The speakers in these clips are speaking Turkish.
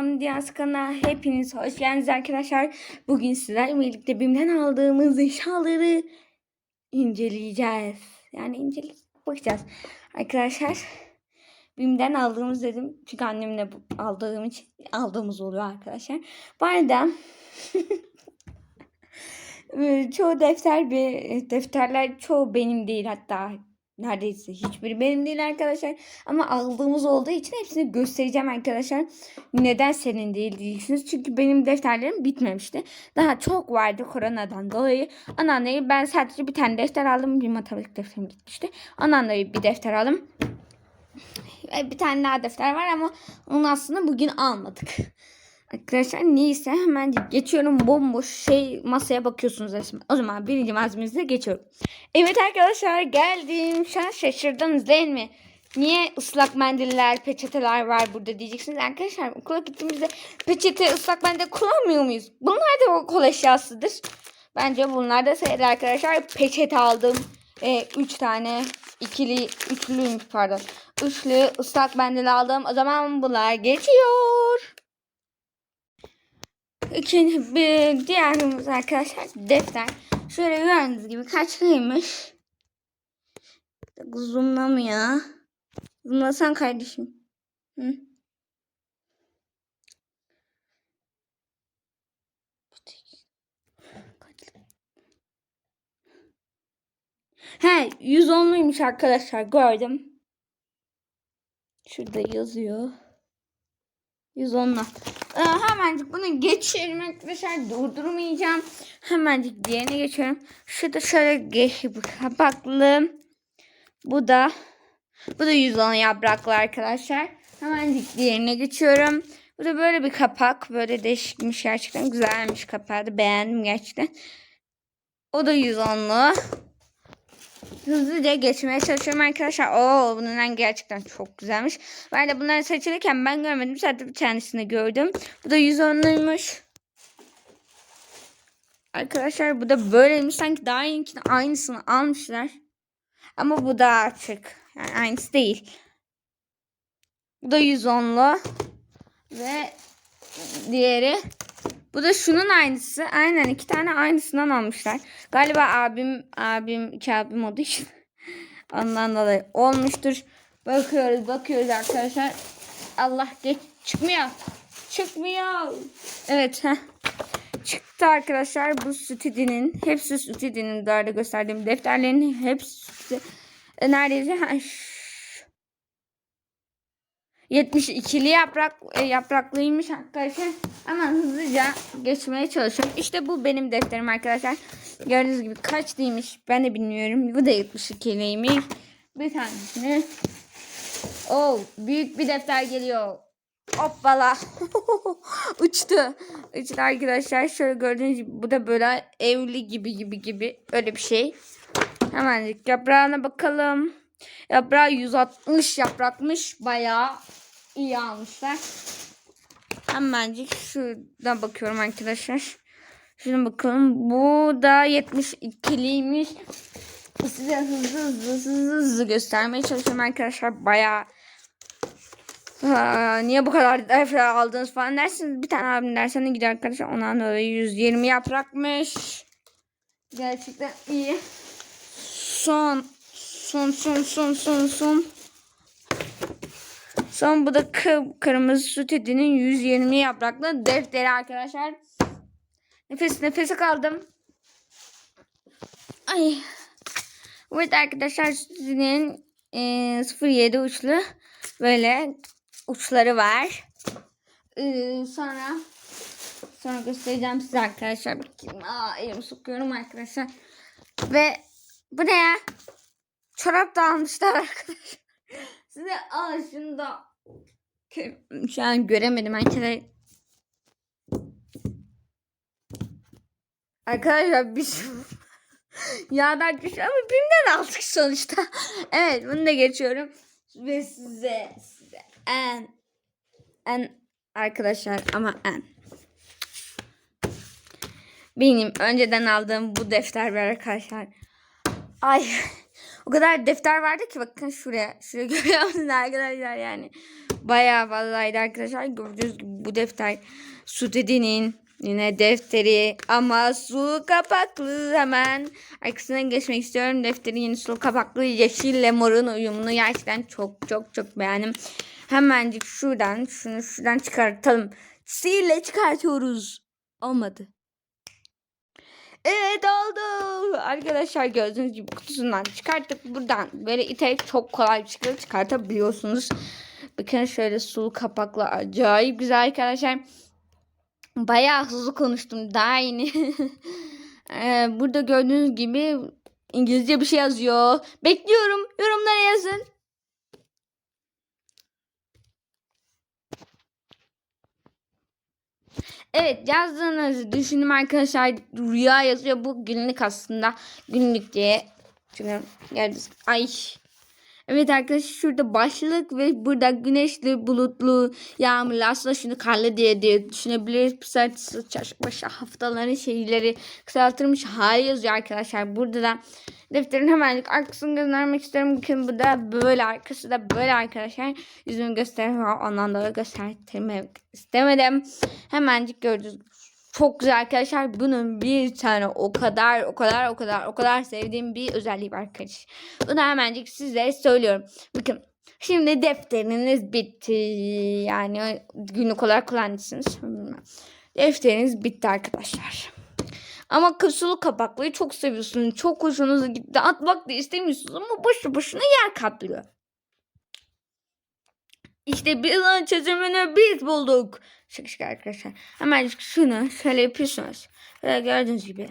Diyaz kanalına hepiniz hoş geldiniz arkadaşlar. Bugün sizlerle birlikte BİM'den aldığımız eşyaları inceleyeceğiz. Yani inceleyeceğiz, bakacağız. Arkadaşlar BİM'den aldığımız dedim. Çünkü annemle aldığım için aldığımız oluyor arkadaşlar. Bu arada e, çoğu defter bir defterler çoğu benim değil hatta neredeyse hiçbiri benim değil arkadaşlar. Ama aldığımız olduğu için hepsini göstereceğim arkadaşlar. Neden senin değil diyeceksiniz. Çünkü benim defterlerim bitmemişti. Daha çok vardı koronadan dolayı. Dolayı ben sadece bir tane defter aldım. Bir matematik defterim gitmişti. Dolayı bir defter aldım. Ve bir tane daha defter var ama onu aslında bugün almadık. Arkadaşlar neyse hemen geçiyorum bomboş şey masaya bakıyorsunuz resmen. O zaman birinci malzememize geçiyorum. Evet arkadaşlar geldim. Şu an şaşırdınız değil mi? Niye ıslak mendiller, peçeteler var burada diyeceksiniz. Arkadaşlar okula gittiğimizde peçete, ıslak mendil kullanmıyor muyuz? Bunlar da okul eşyasıdır. Bence bunlar da sayılır arkadaşlar. Peçete aldım. 3 tane ikili, üçlü pardon. Üçlü ıslak mendil aldım. O zaman bunlar geçiyor. İkinci bir diğerimiz arkadaşlar defter. Şöyle gördüğünüz gibi kaçlıymış. Zoomlamıyor. Zoomlasan kardeşim. Hı? He 110'luymuş arkadaşlar gördüm. Şurada yazıyor. 110'la. Ee, hemencik bunu geçiyorum arkadaşlar. Durdurmayacağım. Hemencik diğerine geçiyorum. Şurada şöyle geç kapaklı. Bu da bu da 110 yapraklı arkadaşlar. Hemencik diğerine geçiyorum. Bu da böyle bir kapak. Böyle değişikmiş gerçekten. Güzelmiş kapağı da beğendim gerçekten. O da 110'lu. Hızlıca geçmeye çalışıyorum arkadaşlar. Oo bunun gerçekten çok güzelmiş. Ben de bunları seçilirken ben görmedim. Sadece bir tanesini gördüm. Bu da 110'luymuş. Arkadaşlar bu da böyleymiş. Sanki daha iyikini aynısını almışlar. Ama bu da açık. Yani aynısı değil. Bu da 110'lu. Ve diğeri bu da şunun aynısı. Aynen iki tane aynısından almışlar. Galiba abim abim iki abim olduğu için ondan dolayı olmuştur. Bakıyoruz bakıyoruz arkadaşlar. Allah geç çıkmıyor. Çıkmıyor. Evet. Heh. Çıktı arkadaşlar bu stüdinin. Hepsi stüdinin dörde gösterdiğim defterlerin hepsi neredeyse ş- 72'li yaprak e, yapraklıymış arkadaşlar. Ama hızlıca geçmeye çalışıyorum. İşte bu benim defterim arkadaşlar. Gördüğünüz gibi kaç değilmiş ben de bilmiyorum. Bu da 72'liymiş. Bir tanesini. Oh büyük bir defter geliyor. Hoppala. Uçtu. Uçtu arkadaşlar. Şöyle gördüğünüz gibi bu da böyle evli gibi gibi gibi. Öyle bir şey. Hemen yaprağına bakalım. Yaprağı 160 yaprakmış. Bayağı iyi almışlar. Hemencik şuradan bakıyorum arkadaşlar. Şuna bakalım. Bu da 72'liymiş. Size hızlı hızlı hızlı hızlı göstermeye çalışıyorum arkadaşlar. Bayağı Aa, niye bu kadar defter aldınız falan dersiniz. Bir tane abim dersine gidiyor arkadaşlar. Ondan dolayı 120 yaprakmış. Gerçekten iyi. Son son son son son son. Son bu da kı- kırmızı süt etinin 120 yapraklı defteri arkadaşlar. Nefes nefese kaldım. Ay. Evet arkadaşlar sütünün e, 07 uçlu böyle uçları var. Ee, sonra sonra göstereceğim size arkadaşlar. Aa, elimi sokuyorum arkadaşlar. Ve bu ne ya? Çorap da almışlar arkadaşlar. Size al şunu da. Şu an göremedim arkadaşlar. Arkadaşlar biz yağdan düşüyor ama BİM'den aldık sonuçta. evet bunu da geçiyorum. Ve size, size en en arkadaşlar ama en benim önceden aldığım bu defter var arkadaşlar. Ay o kadar defter vardı ki bakın şuraya. Şuraya görüyor musunuz arkadaşlar yani. bayağı fazlaydı arkadaşlar. Gördüğünüz gibi bu defter su dediğinin yine defteri ama su kapaklı hemen arkasına geçmek istiyorum. Defterin yeni su kapaklı yeşille morun uyumunu gerçekten çok çok çok beğendim. Hemencik şuradan şunu şuradan çıkartalım. Sihirle çıkartıyoruz. Olmadı. Evet oldu. Arkadaşlar gördüğünüz gibi kutusundan çıkarttık. Buradan böyle iterek çok kolay bir şekilde çıkartabiliyorsunuz. Bakın şöyle sulu kapaklı acayip güzel arkadaşlar. Bayağı hızlı konuştum daha yeni. Ee, burada gördüğünüz gibi İngilizce bir şey yazıyor. Bekliyorum. Yorumlara yazın. Evet yazdığınızı düşünün arkadaşlar. Rüya yazıyor. Bu günlük aslında. Günlük diye. Çünkü gördünüz. Ay. Evet arkadaşlar şurada başlık ve burada güneşli, bulutlu, yağmurlu aslında şunu karlı diye diye düşünebiliriz. Pısartısı, çarşamba haftaların şeyleri kısaltılmış hali yazıyor arkadaşlar. Burada da defterin hemenlik arkasını göstermek istiyorum. Bakın bu da böyle arkası da böyle arkadaşlar. Yüzümü göstermek ondan dolayı göstermek istemedim. Hemencik gördünüz. Çok güzel arkadaşlar. Bunun bir tane o kadar o kadar o kadar o kadar sevdiğim bir özelliği var arkadaşlar. Bunu hemencik sizlere söylüyorum. Bakın şimdi defteriniz bitti. Yani günlük olarak kullanırsınız. Defteriniz bitti arkadaşlar. Ama kasulu kapaklıyı çok seviyorsunuz. Çok hoşunuza gitti. Atmak da istemiyorsunuz ama boşu boşuna yer kaplıyor. İşte biz onun çözümünü biz bulduk. Şaka şaka arkadaşlar. Hemen şunu şöyle yapıyorsunuz. Böyle gördüğünüz gibi.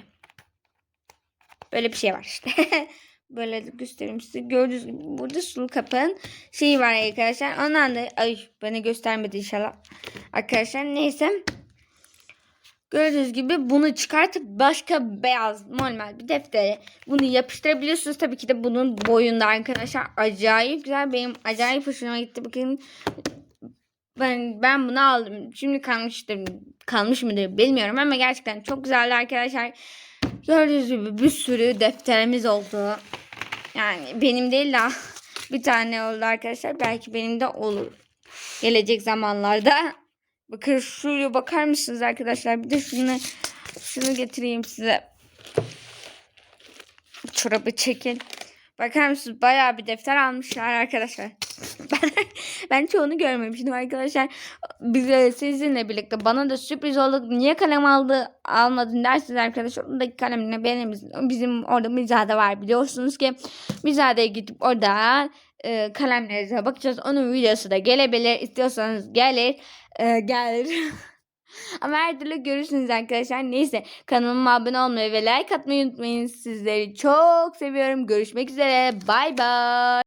Böyle bir şey var işte. Böyle göstereyim size. Gördüğünüz gibi burada sulu kapağın şeyi var arkadaşlar. Ondan da ay bana göstermedi inşallah. Arkadaşlar neyse. Gördüğünüz gibi bunu çıkartıp başka beyaz normal bir deftere bunu yapıştırabiliyorsunuz. Tabii ki de bunun boyunda arkadaşlar acayip güzel. Benim acayip hoşuma gitti. Bakın ben ben bunu aldım. Şimdi kalmıştır kalmış mıdır bilmiyorum ama gerçekten çok güzeldi arkadaşlar. Gördüğünüz gibi bir sürü defterimiz oldu. Yani benim değil de bir tane oldu arkadaşlar. Belki benim de olur. Gelecek zamanlarda. Bakın şuraya bakar mısınız arkadaşlar? Bir de şunu şunu getireyim size. Çorabı çekin. Bakar mısınız? Bayağı bir defter almışlar arkadaşlar. Ben, ben çoğunu görmemiştim arkadaşlar. Bize sizinle birlikte bana da sürpriz oldu. Niye kalem aldı almadın dersiniz arkadaşlar. Oradaki kalemle benim bizim orada mizade var biliyorsunuz ki. Mizadeye gidip orada e, kalemlerinize bakacağız. Onun videosu da gelebilir. İstiyorsanız gelir. E, gelir. Ama her türlü görürsünüz arkadaşlar. Neyse kanalıma abone olmayı ve like atmayı unutmayın. Sizleri çok seviyorum. Görüşmek üzere. Bay bay.